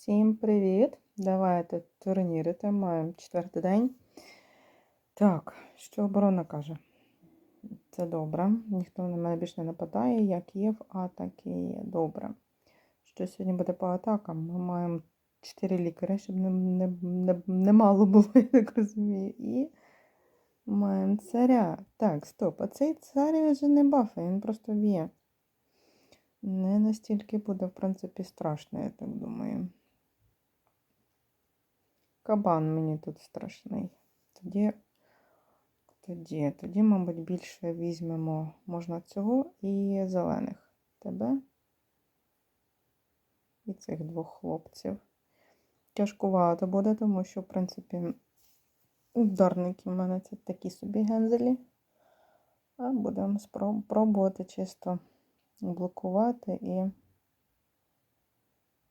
Всім привіт! Давайте турнірити. Маємо четвертий день. Так, що оборона каже? Це добре. Ніхто на мене більше не нападає, як є в атаки є. Добре. Що сьогодні буде по атакам? Ми маємо 4 лікаря, щоб не, не, не, не мало було, я так розумію. І маємо царя. Так, стоп. А цей цар вже не бафає, він просто б'є. Не настільки буде, в принципі, страшно, я так думаю. Кабан мені тут страшний. Тоді, тоді, тоді, мабуть, більше візьмемо можна цього і зелених. Тебе і цих двох хлопців. Тяжкувато буде, тому що, в принципі, ударники в мене це такі собі гензелі. А будемо спробувати чисто блокувати і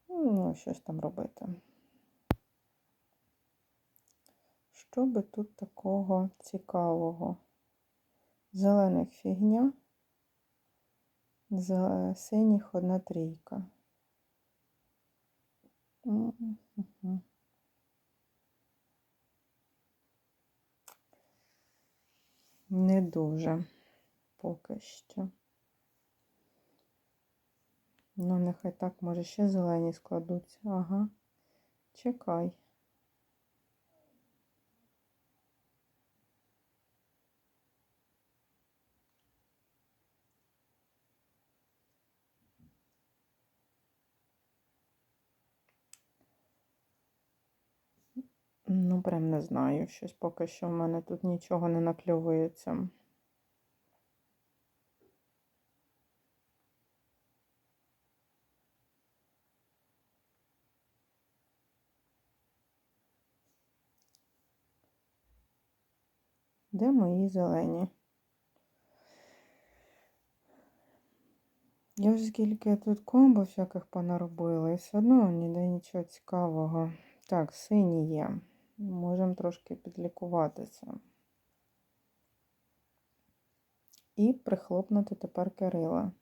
ну, щось там робити. Що би тут такого цікавого? Зелених фігня, з синіх одна трійка. Не дуже поки що. Ну, нехай так, може, ще зелені складуться. Ага. Чекай. Ну, прям не знаю. Щось поки що в мене тут нічого не накльовується. Де мої зелені? Я вже скільки тут комбо всяких понаробила, і все одно ніде нічого цікавого. Так, сині є. Можемо трошки підлікуватися. І прихлопнути тепер Кирила.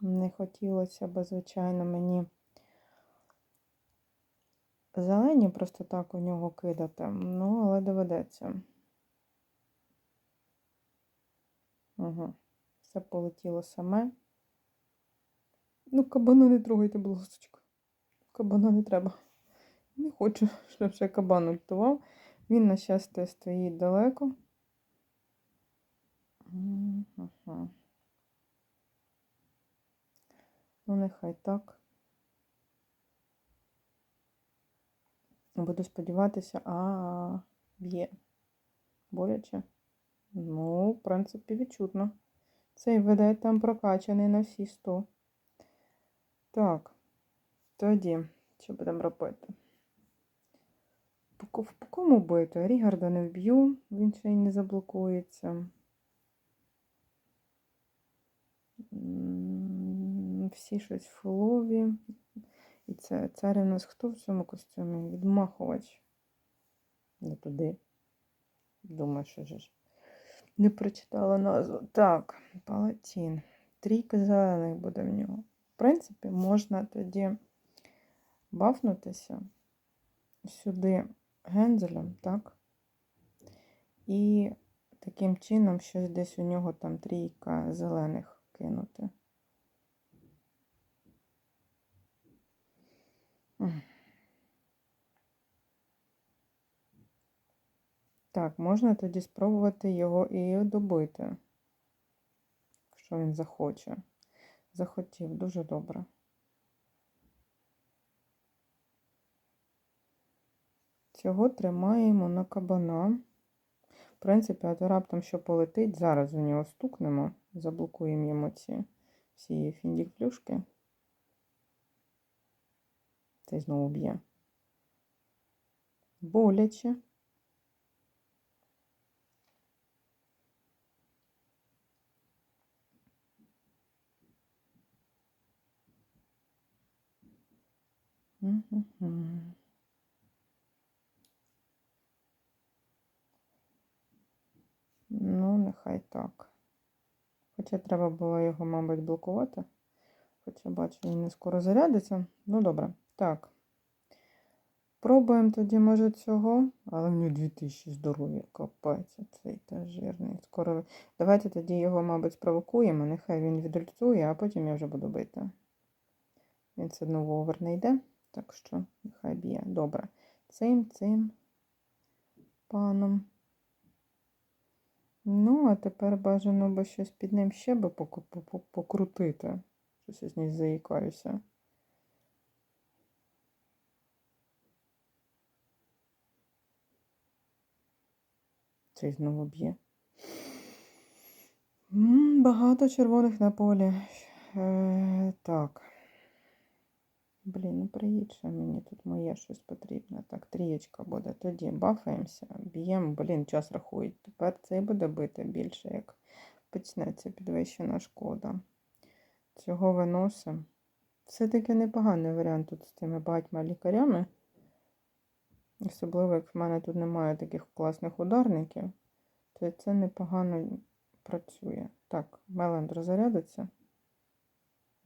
Не хотілося б, звичайно, мені зелені просто так у нього кидати, ну, але доведеться. Угу. Все полетіло саме. Ну, кабана не трогайте, будь ласка. Кабана не треба. Не хочу, щоб ще кабан ультував. Він, на щастя, стоїть далеко. Угу. Ну, нехай так. Буду сподіватися, а, б'є. Боляче? Ну, в принципі, відчутно. Цей веде там прокачаний на всі 100. Так, тоді, що будемо робити? По кому бити? Рігарда не вб'ю, він ще й не заблокується всі щось фулові. І це цар у нас хто в цьому костюмі? Відмахувач. Не туди. Думаю, що ж. Не прочитала назву. Так, палатін. Трійка зелених буде в нього. В принципі, можна тоді бафнутися сюди гензелем, так? І таким чином щось десь у нього там трійка зелених кинути. Так, можна тоді спробувати його і добити, якщо він захоче. Захотів, дуже добре. Цього тримаємо на кабана. В принципі, а то раптом що полетить, зараз у нього стукнемо, заблокуємо йому ці всі фіндік плюшки. Цей знову б'є. Боляче. Ну, нехай так. Хоча треба було його, мабуть, блокувати. Хоча бачу, він не скоро зарядиться. Ну, добре. Так. Пробуємо тоді, може, цього. Але в нього 2000 здоров'я. Капець, цей та жирний. Скоро. Давайте тоді його, мабуть, спровокуємо. Нехай він відрольцує, а потім я вже буду бити. Він все одно в овер не йде. Так що, нехай б'є. Добре. Цим, цим паном. Ну, а тепер бажано би щось під ним ще би покрутити. Щось я з ній заїкаюся. Цей знову б'є. Багато червоних на полі. Е, так. Блін, ну приїдь ще мені тут моє щось потрібне. Так, трієчка буде. Тоді бафаємося, б'ємо, блін, час рахують. Тепер цей буде бити більше, як почнеться підвищена шкода. Цього виносимо. Все-таки непоганий варіант тут з цими багатьма лікарями. Особливо, як в мене тут немає таких класних ударників, то це непогано працює. Так, Меланд розрядиться.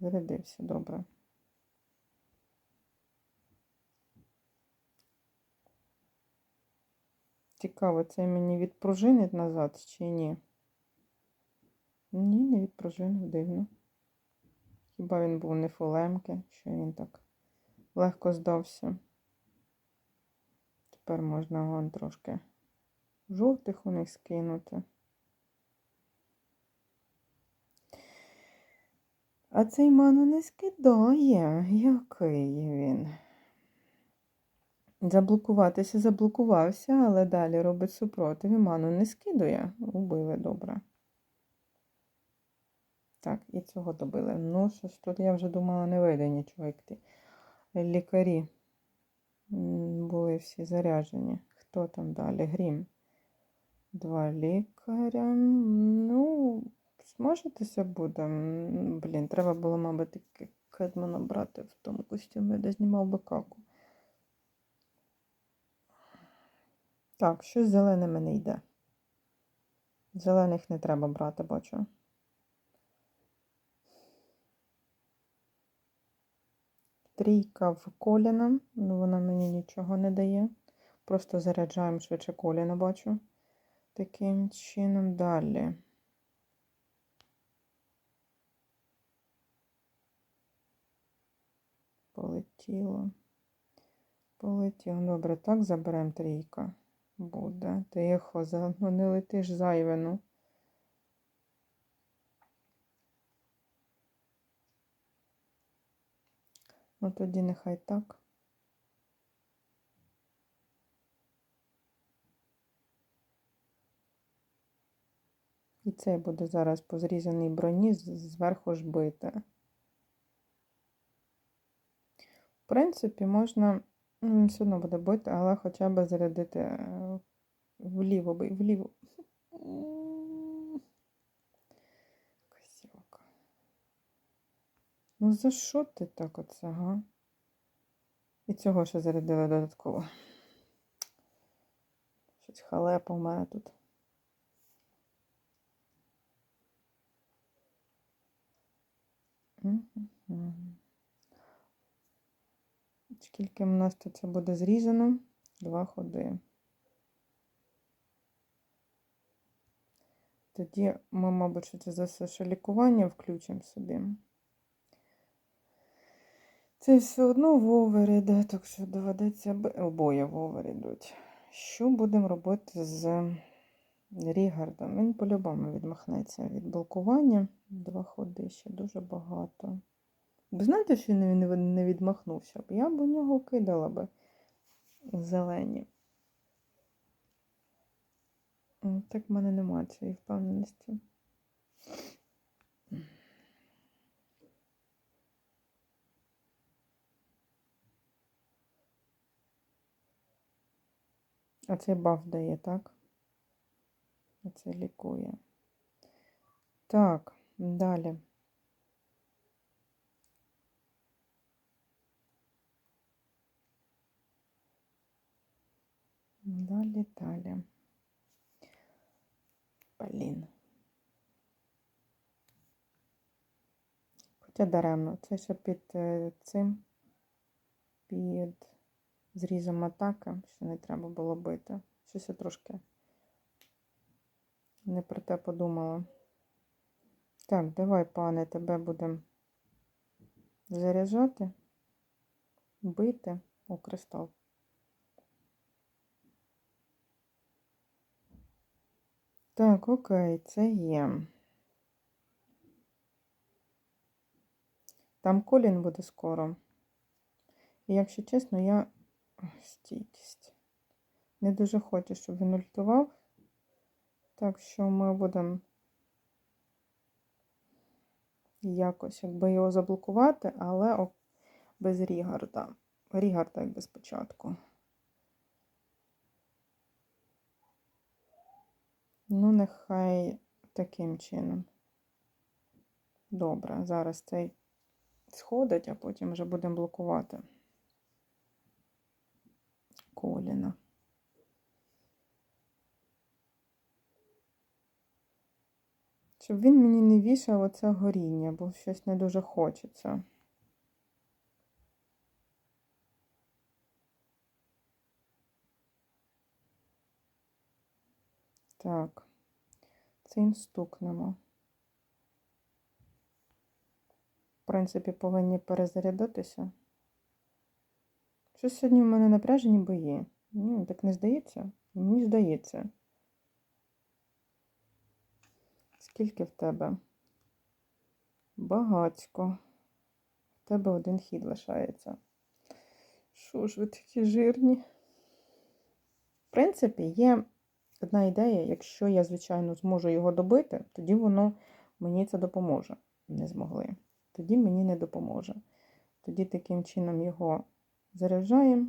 Зарядився, добре. Цікаво, це мені відпружинить назад чи ні? Ні, не відпружинив, дивно. Хіба він був не фулемки, що він так легко здався. Тепер можна вон трошки жовтих у них скинути. А цей ману не скидає. Який він? Заблокуватися заблокувався, але далі робить супротив і ману не скидує. Убили добре. Так, і цього добили. Ну, що ж тут я вже думала, не вийде нічого, як ті лікарі були всі заряджені. Хто там далі? Грім. Два лікаря. Ну, зможетеся буде. Блін, треба було, мабуть, Кедмана брати в тому костюмі, де знімав Бекаку. Так, щось зелене мене йде. Зелених не треба брати, бачу. Трійка в коліна, ну вона мені нічого не дає. Просто заряджаємо швидше коліна, бачу. Таким чином далі. Полетіло. Полетіло. Добре, так заберемо трійка. Буде. Тихо, за- ну не летиш зайве, ну. Тоді нехай так. І цей буде зараз по зрізаній броні зверху ж бити. В принципі, можна, все одно буде бити, але хоча б зарядити е, вліво, бий, вліво. Косілка. Ну за що ти так оце, га? І цього ще зарядили додатково. Щось халепа в мене тут. Мгм. Скільки в нас тут це буде зрізано? Два ходи. Тоді ми, мабуть, що це за все ще лікування включимо собі. Це все одно в овер іде, так що доведеться обоє в овер ідуть. Що будемо робити з Рігардом? Він по-любому відмахнеться від блокування. Два ходи ще дуже багато. Ви знаєте, що він не відмахнувся б? Я б у нього кидала би зелені. Так в мене немає цієї впевненості. А цей баф дає, так? А це лікує. Так, далі. Далі, далі. Блін. Хоча даремно. Це ще під е, цим, під зрізом атаки, що не треба було бити. Щось я трошки не про те подумала. Так, давай, пане, тебе будемо заряджати, бити. О, кристал. Так, окей, це є. Там колін буде скоро. І якщо чесно, я стійкість. Не дуже хочу, щоб він ультував. Так що ми будемо якось якби його заблокувати, але без Рігарда. Рігарда якби спочатку. Ну, нехай таким чином. Добре, зараз цей сходить, а потім вже будемо блокувати коліна. Щоб він мені не вішав оце горіння, бо щось не дуже хочеться. Так, цим стукнемо. В принципі, повинні перезарядитися. Щось сьогодні в мене напряжені бої. Ні, так не здається? Мені здається. Скільки в тебе? Багацько. В тебе один хід лишається. Що ж ви такі жирні? В принципі, є одна ідея, якщо я, звичайно, зможу його добити, тоді воно мені це допоможе. Не змогли. Тоді мені не допоможе. Тоді таким чином його заряджаємо,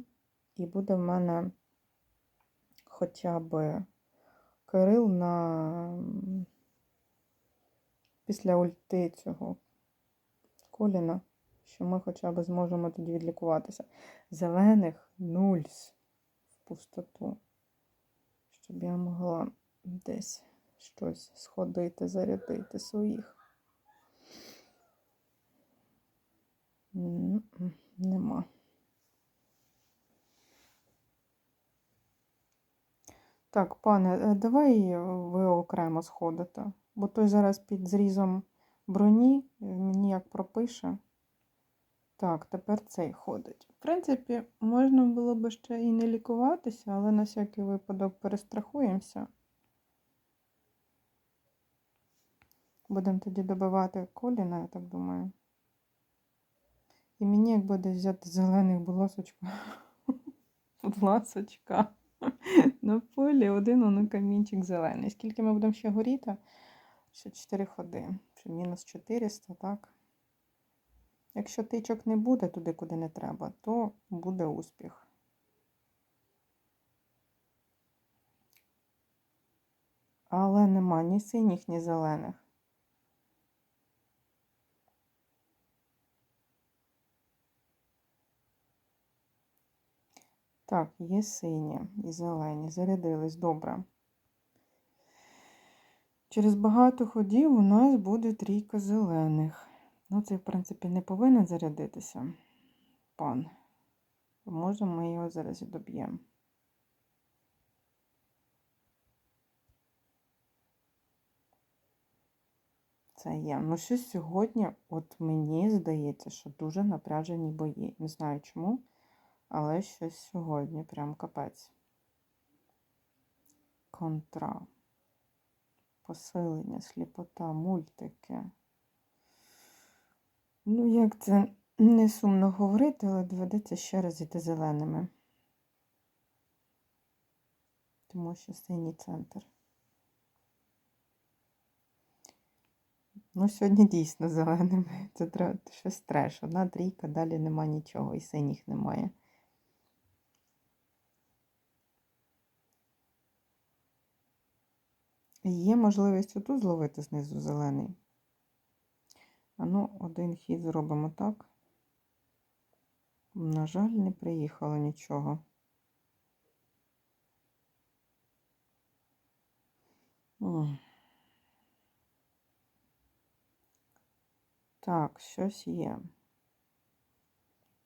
і буде в мене хоча б Кирил на після ульти цього коліна, що ми хоча б зможемо тоді відлікуватися. Зелених нульс в пустоту, щоб я могла десь щось сходити, зарядити своїх. Нема. Так, пане, е, давай ви окремо сходите, бо той зараз під зрізом броні е, мені як пропише. Так, тепер цей ходить. В принципі, можна було би ще і не лікуватися, але на всякий випадок перестрахуємося. Будемо тоді добивати коліна, я так думаю. І мені як буде взяти зелених, будь ласочка. Ласочка. На полі один воно камінчик зелений. Скільки ми будемо ще горіти? Ще 4 ходи. Ще мінус 400, так? Якщо тичок не буде туди, куди не треба, то буде успіх. Але нема ні синіх, ні зелених. Так, є сині і зелені. Зарядились добре. Через багато ходів у нас буде трійка зелених. Ну, це, в принципі, не повинен зарядитися пан. Може, ми його зараз і доб'ємо. Це є. Ну, щось сьогодні, от мені здається, що дуже напряжені бої. Не знаю чому, але щось сьогодні прям капець. Контра. Посилення, сліпота, мультики. Ну, як це не сумно говорити, але доведеться ще раз іти зеленими. Тому що синій центр. Ну, сьогодні дійсно зеленими. Це щось треш. Одна трійка, далі нема нічого, і синіх немає. Є можливість оту зловити знизу зелений. А ну, один хід зробимо так. На жаль, не приїхало нічого. Так, щось є.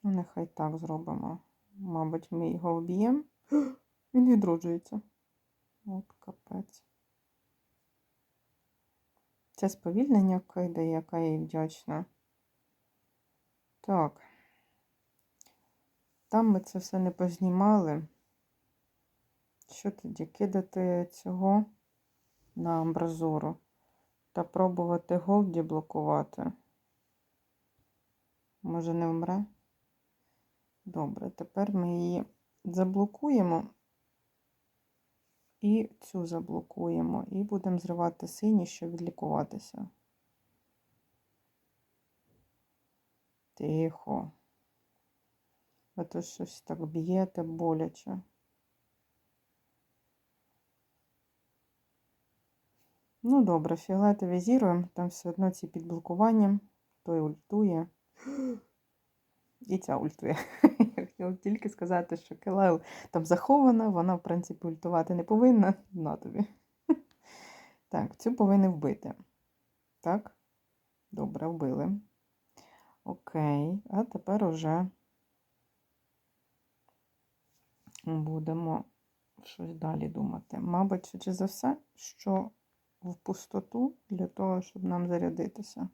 Ну, нехай так зробимо. Мабуть, ми його вб'ємо. Він відроджується. От капець. Це сповільнення кидає, яка їй вдячна. Так. Там ми це все не познімали. Що тоді? Кидати цього на амбразуру та пробувати голді блокувати. Може, не вмре? Добре, тепер ми її заблокуємо і цю заблокуємо, і будемо зривати сині, щоб відлікуватися. Тихо. А то щось так б'єте боляче. Ну, добре, фіолетові візіруємо, там все одно ці підблокування, той ультує. І ця ультує. Я хотіла тільки сказати, що Келайл там захована, вона, в принципі, ультувати не повинна. На тобі. Так, цю повинні вбити. Так? Добре, вбили. Окей, а тепер уже будемо щось далі думати. Мабуть, швидше за все, що в пустоту для того, щоб нам зарядитися.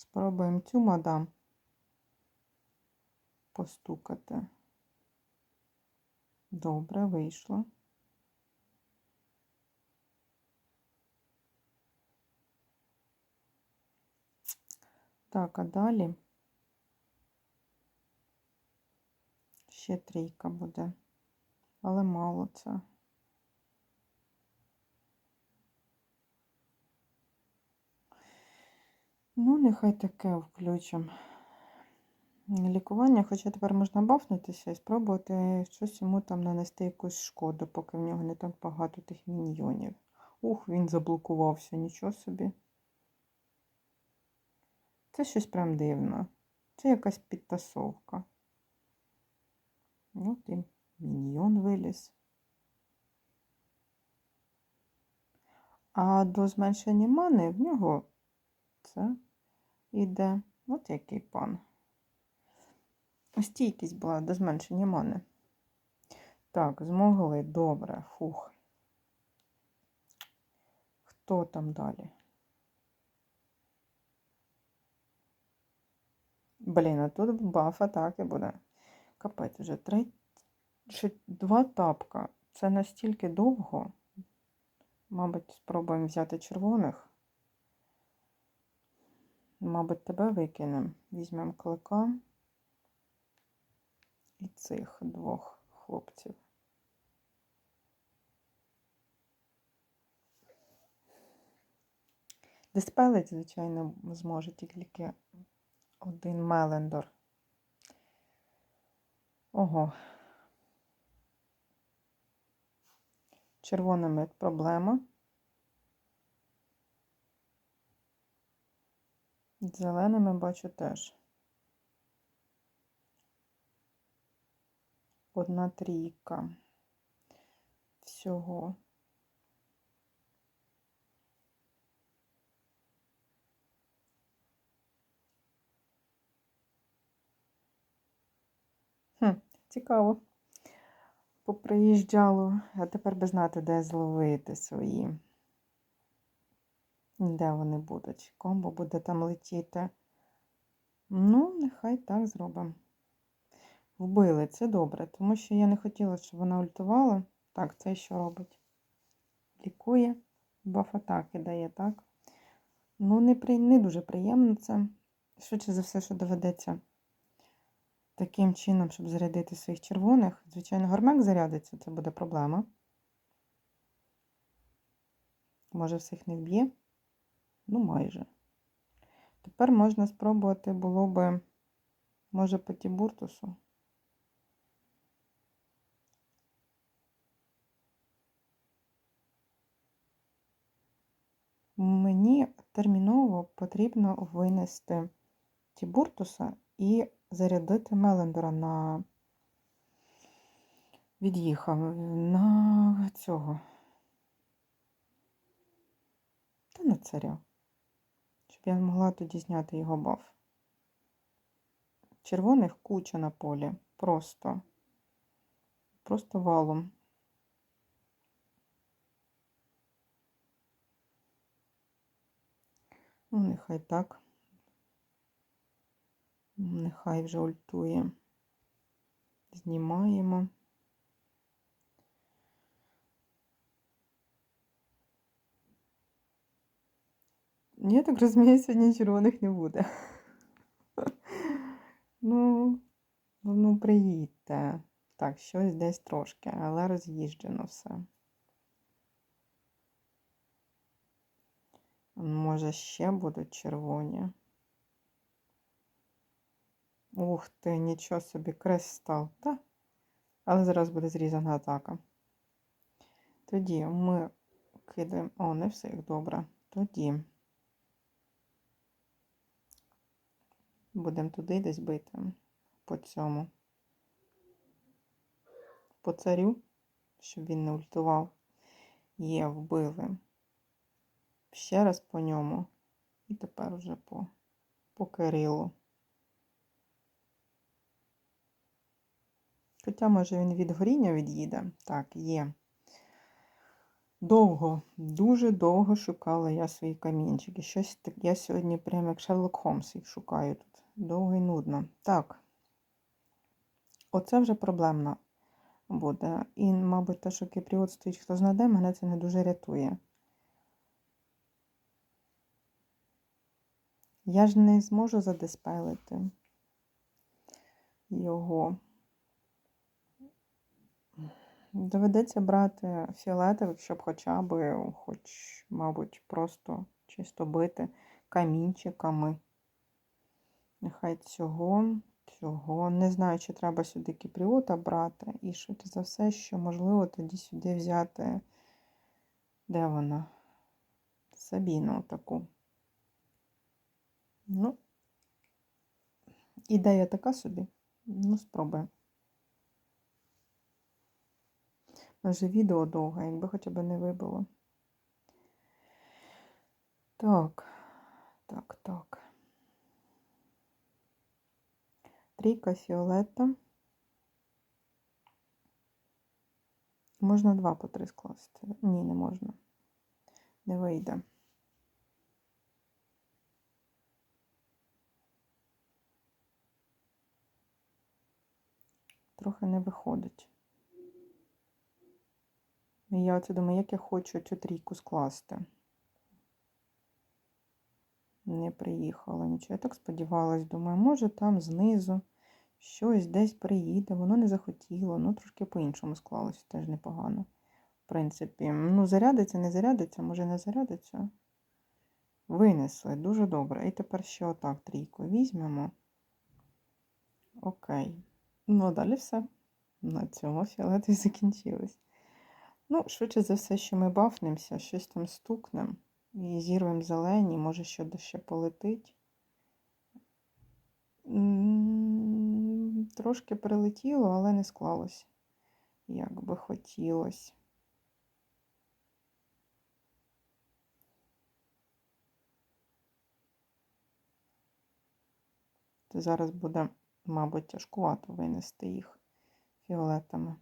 Спробуємо цю мадам постукати. Добре, вийшло. Так, а далі ще трійка буде, але мало це. Ну, нехай таке включимо. Лікування, хоча тепер можна бафнутися і спробувати щось йому там нанести якусь шкоду, поки в нього не так багато тих міньйонів. Ух, він заблокувався, нічого собі. Це щось прям дивно. Це якась підтасовка. От і міньйон виліз. А до зменшення мани в нього це іде. От який пан. Стійкість була до зменшення мани. Так, змогли. Добре. Фух. Хто там далі? Блін, а тут баф атаки буде. Капець вже три чи два тапка. Це настільки довго. Мабуть, спробуємо взяти червоних. Мабуть, тебе викинемо. Візьмемо клика і цих двох хлопців. Диспелить, звичайно, зможе тільки один Мелендор. Ого. Червоними проблема. Зеленими бачу теж. Одна трійка всього. Хм, цікаво. Поприїжджало, а тепер би знати, де зловити свої. Де вони будуть? Комбо буде там летіти. Ну, нехай так зробимо. Вбили, це добре, тому що я не хотіла, щоб вона ультувала. Так, це що робить? Лікує, баф атаки дає, так? Ну, не, при... не дуже приємно це. Швидше за все, що доведеться таким чином, щоб зарядити своїх червоних. Звичайно, гармек зарядиться, це буде проблема. Може, всіх не вб'є? Ну, майже. Тепер можна спробувати було би, може, по тібуртусу. Мені терміново потрібно винести тібуртуса і зарядити Мелендера на від'їхав на цього. Та на царя. Щоб я могла тоді зняти його баф. Червоних куча на полі. Просто. Просто валом. Ну, нехай так. Нехай вже ультує. Знімаємо. Я так розумію, сьогодні червоних не буде. Ну, ну, приїдьте. Так, щось десь трошки, але роз'їжджено все. Може, ще будуть червоні. Ух ти, нічого собі, кристал, та? Але зараз буде зрізана атака. Тоді ми кидаємо. О, не все як добре. Тоді. Будемо туди десь бити. По цьому. По царю, щоб він не ультував. Є, вбили. Ще раз по ньому. І тепер вже по, по Кирилу. Хоча, може, він від горіння від'їде. Так, є. Довго, дуже довго шукала я свої камінчики. Щось так, я сьогодні прямо як Шерлок Холмс їх шукаю тут. Довго і нудно. Так. Оце вже проблемно буде. І, мабуть, те, що кіпріот стоїть, хто знаде, мене це не дуже рятує. Я ж не зможу задиспелити його. Доведеться брати фіолетових, щоб хоча б, хоч, мабуть, просто чисто бити камінчиками. Нехай цього, цього. Не знаю, чи треба сюди кіпріота брати. І швидше за все, що можливо тоді сюди взяти. Де вона? Сабіну таку. Ну, ідея така собі. Ну, спробуємо. Може, відео довге, якби хоча б не вибило. Так, так, так. Трійка фіолета. Можна два по три скласти. Ні, не можна. Не вийде. Трохи не виходить. І я оце думаю, як я хочу цю трійку скласти. Не приїхала нічого. Я так сподівалась, думаю, може там знизу щось десь приїде. Воно не захотіло. Ну, трошки по-іншому склалося, теж непогано. В принципі, ну, зарядиться, не зарядиться, може не зарядиться. Винесли, дуже добре. І тепер ще отак трійку візьмемо. Окей. Ну, а далі все. На цьому фіолетові закінчились. Ну, швидше за все, що ми бафнемося, щось там стукнемо і зірвемо зелені, може, що ще полетить. Трошки прилетіло, але не склалося, як би хотілося. Зараз буде, мабуть, тяжкувато винести їх фіолетами.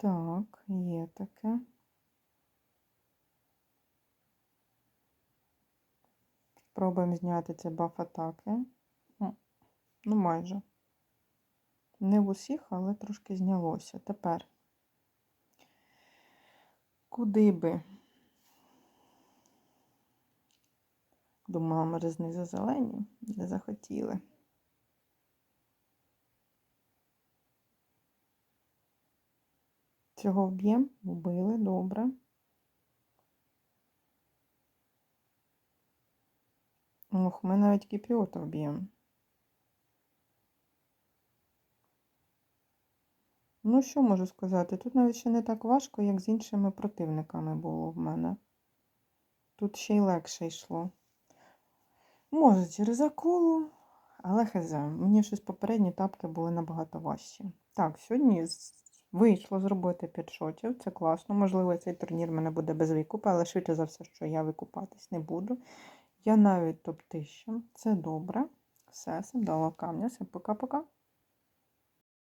Так, є таке. Спробуємо зняти це баф атаки. Ну, майже. Не в усіх, але трошки знялося. Тепер. Куди би? Думала, може, знизу зелені, не захотіли. Цього вб'ємо, вбили, добре. Ох, ми навіть кіпіота вб'ємо. Ну, що можу сказати? Тут навіть ще не так важко, як з іншими противниками було в мене. Тут ще й легше йшло. Може, через акулу, але хз. Мені щось попередні тапки були набагато важчі. Так, сьогодні Вийшло зробити 5 шотів, це класно. Можливо, цей турнір мене буде без викупу, але швидше за все, що я викупатись не буду. Я навіть топ-1000, це добре. Все, сам дала камня, всім пока-пока.